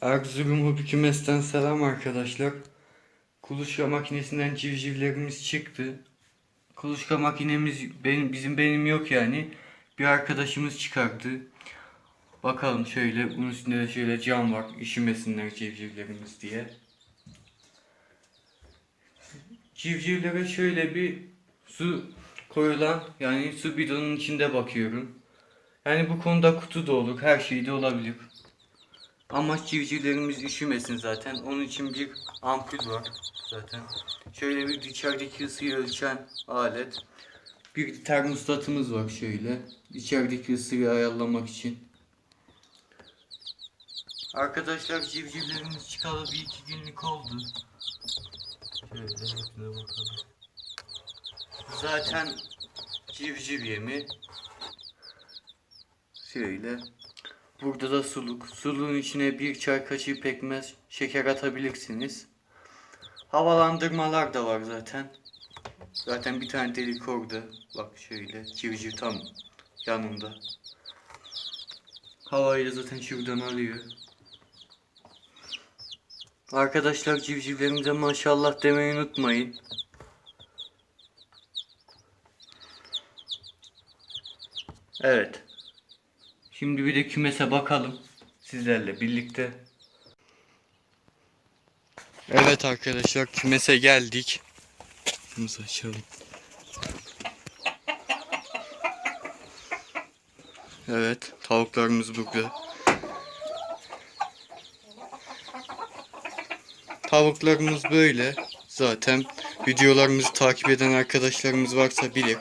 Erzurum Hobi selam arkadaşlar. Kuluçka makinesinden civcivlerimiz çıktı. Kuluçka makinemiz benim bizim benim yok yani. Bir arkadaşımız çıkardı. Bakalım şöyle bunun üstünde de şöyle cam var. Üşümesinler civcivlerimiz diye. Civcivlere şöyle bir su koyulan yani su bidonun içinde bakıyorum. Yani bu konuda kutu da olur, her şey de olabilir. Amaç civcivlerimiz üşümesin zaten. Onun için bir ampul var zaten. Şöyle bir içerideki ısıyı ölçen alet. Bir termostatımız var şöyle. İçerideki ısıyı ayarlamak için. Arkadaşlar civcivlerimiz çıkalı bir iki günlük oldu. Şöyle hepsine bakalım. Zaten civciv yemi. Şöyle. Burada da suluk. Suluğun içine bir çay kaşığı pekmez, şeker atabilirsiniz. Havalandırmalar da var zaten. Zaten bir tane delik orada. Bak şöyle civciv tam yanında. Havayı da zaten şuradan alıyor. Arkadaşlar civcivlerimize maşallah demeyi unutmayın. Evet. Şimdi bir de kümese bakalım sizlerle birlikte. Evet arkadaşlar kümese geldik. Kümesi açalım. Evet tavuklarımız burada. Tavuklarımız böyle. Zaten videolarımızı takip eden arkadaşlarımız varsa bilir.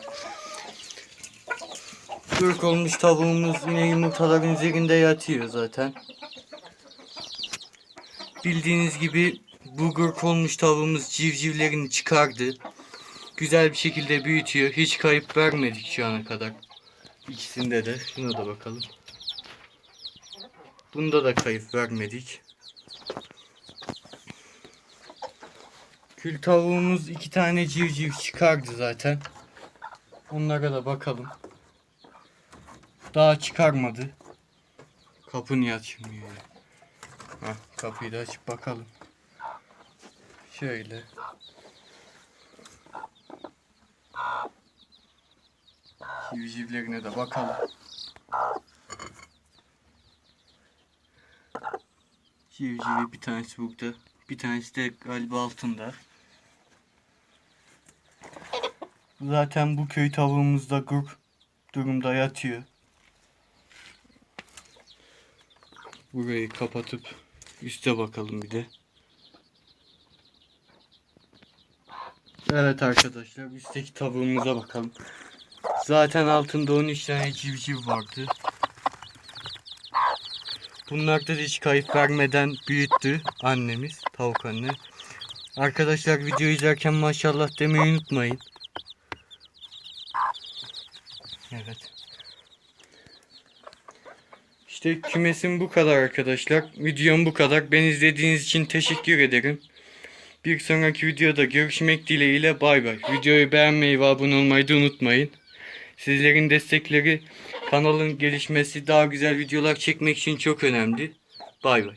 Gürk olmuş tavuğumuz yine yumurtaların üzerinde yatıyor zaten. Bildiğiniz gibi bu gürk olmuş tavuğumuz civcivlerini çıkardı. Güzel bir şekilde büyütüyor. Hiç kayıp vermedik şu ana kadar. İkisinde de. Şuna da bakalım. Bunda da kayıp vermedik. Kül tavuğumuz iki tane civciv çıkardı zaten. Onlara da bakalım. Daha çıkarmadı. Kapı niye açılmıyor? Hah, kapıyı da açıp bakalım. Şöyle. Civcivlerine de bakalım. Civcivi bir tanesi burada. Bir tanesi de galiba altında. Zaten bu köy tavuğumuzda grup durumda yatıyor. Burayı kapatıp üste bakalım bir de. Evet arkadaşlar üstteki tavuğumuza bakalım. Zaten altında 13 tane civciv vardı. Bunlar da hiç kayıp vermeden büyüttü annemiz, tavuk anne. Arkadaşlar video izlerken maşallah demeyi unutmayın. Evet. İşte kümesim bu kadar arkadaşlar. Videom bu kadar. Ben izlediğiniz için teşekkür ederim. Bir sonraki videoda görüşmek dileğiyle bay bay. Videoyu beğenmeyi ve abone olmayı da unutmayın. Sizlerin destekleri kanalın gelişmesi daha güzel videolar çekmek için çok önemli. Bay bay.